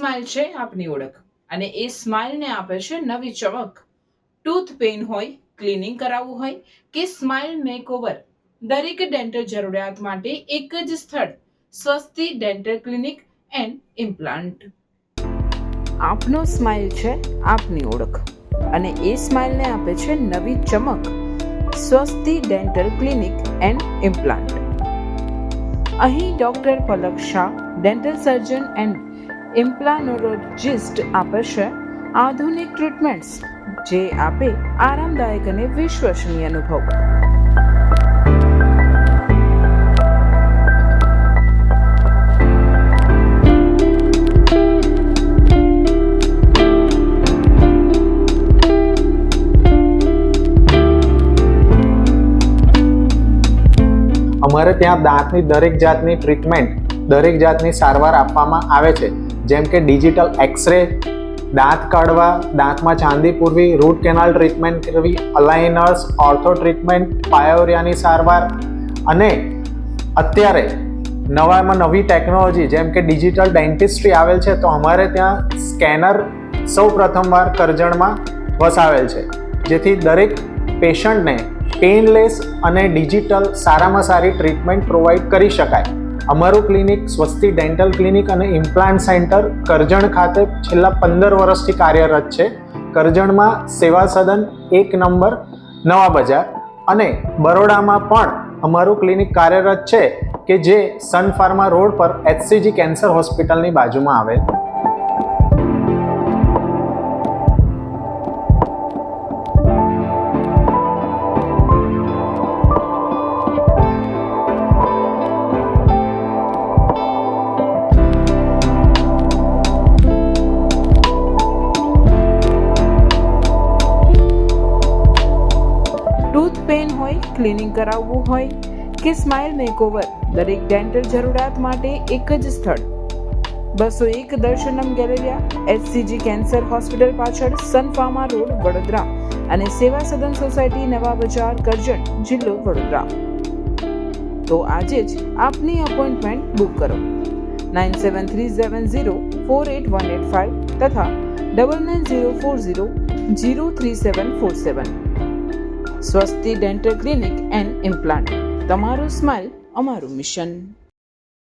Smile છે આપની ઓળખ. અને એ સ્માઇલને આપે છે નવી ચમક. ટૂથ પેઇન હોય ક્લિનિંગ કરાવવું હોય કે સ્માઇલ મેકઓવર દરેક ડેન્ટલ જરૂરિયાત માટે એક જ સ્થળ, Swasti dental clinic and implant આપનો સ્માઇલ છે આપની ઓળખ. અને એ સ્માઇલને આપે છે નવી ચમક, Swasti dental clinic and implant અહીં doctor Palak Shah dental surgeon and implantologist આપે છે આધુનિક ટ્રીટમેન્ટ્સ જે આપે આરામદાયક અને વિશ્વસનીય અનુભવ. અમારે ત્યાં દાંતની દરેક જાતની ટ્રીટમેન્ટ દરેક જાતની સારવાર આપવામાં આવે છે. જેમ કે ડિજિટલ એક્સરે, દાંત કાઢવા, દાંતમાં ચાંદી પૂરવી, રૂટ કેનાલ ટ્રીટમેન્ટ કરવી, અલાઇનર્સ, ઓર્થો ટ્રીટમેન્ટ, પાયોરિયાની સારવાર અને અત્યારે નવામાં નવી ટેકનોલોજી જેમ કે ડિજિટલ ડેન્ટિસ્ટ્રી આવેલ છે, તો અમારે ત્યાં સ્કેનર સૌ પ્રથમવાર કરજણમાં વસાવેલ છે. જેથી દરેક પેશન્ટને પેઇનલેસ અને ડિજિટલ સારામાં સારી ટ્રીટમેન્ટ પ્રોવાઈડ કરી શકાય. અમારું ક્લિનિક સ્વસ્તિ ડેન્ટલ ક્લિનિક અને ઇમ્પ્લાન્ટ સેન્ટર કરજણ ખાતે છેલ્લા પંદર વર્ષથી કાર્યરત છે. કરજણમાં સેવા સદન એક નંબર, નવા બજાર અને બરોડામાં પણ અમારું ક્લિનિક કાર્યરત છે કે જે સન ફાર્મા રોડ પર એચસીજી કેન્સર હોસ્પિટલની બાજુમાં આવેલ. ટૂથ પેઇન હોય ક્લિનિંગ કરાવવું હોય કે સ્માઇલ મેકઓવર દરેક ડેન્ટલ જરૂરિયાત માટે એક જ સ્થળ બસો એક Darshanam galleria SCG cancer hospital પાછળ સન રોડ વડોદરા અને સેવા સદન સોસાયટી નવા બજાર કરજણ જિલ્લો વડોદરા તો આજે જ આપની અપોઇન્ટમેન્ટ બુક કરો nine seven three seven zero four eight one eight five તથા double nine zero four zero zero three seven four seven Swasti dental clinic and implant. તમારું સ્માઇલ અમારું મિશન.